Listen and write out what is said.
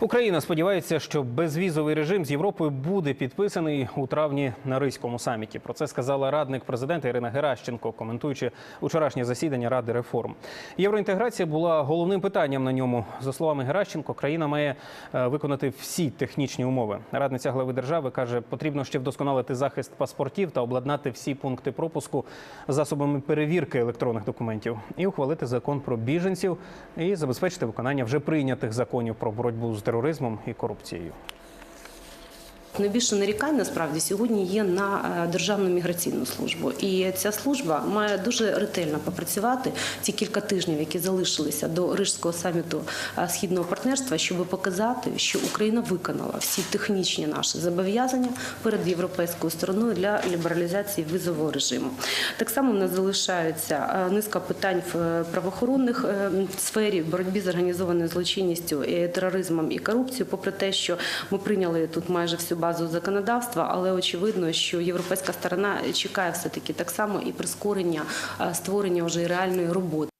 Україна сподівається, що безвізовий режим з Європою буде підписаний у травні на Ризькому саміті. Про це сказала радник президента Ірина Геращенко, коментуючи вчорашнє засідання Ради реформ. Євроінтеграція була головним питанням на ньому. За словами Геращенко, країна має е, виконати всі технічні умови. Радниця глави держави каже, потрібно ще вдосконалити захист паспортів та обладнати всі пункти пропуску засобами перевірки електронних документів і ухвалити закон про біженців і забезпечити виконання вже прийнятих законів про боротьбу з тероризмом і корупцією. Найбільше нарікань насправді сьогодні є на е, державну міграційну службу, і ця служба має дуже ретельно попрацювати ці кілька тижнів, які залишилися до Рижського саміту е, східного партнерства, щоб показати, що Україна виконала всі технічні наші зобов'язання перед європейською стороною для лібералізації визового режиму. Так само в нас залишаються е, низка питань в правоохоронних сфері боротьбі з організованою злочинністю, тероризмом і корупцією, попри те, що ми прийняли тут майже всю базу законодавства, але очевидно, що європейська сторона чекає все таки так само і прискорення е, створення вже реальної роботи.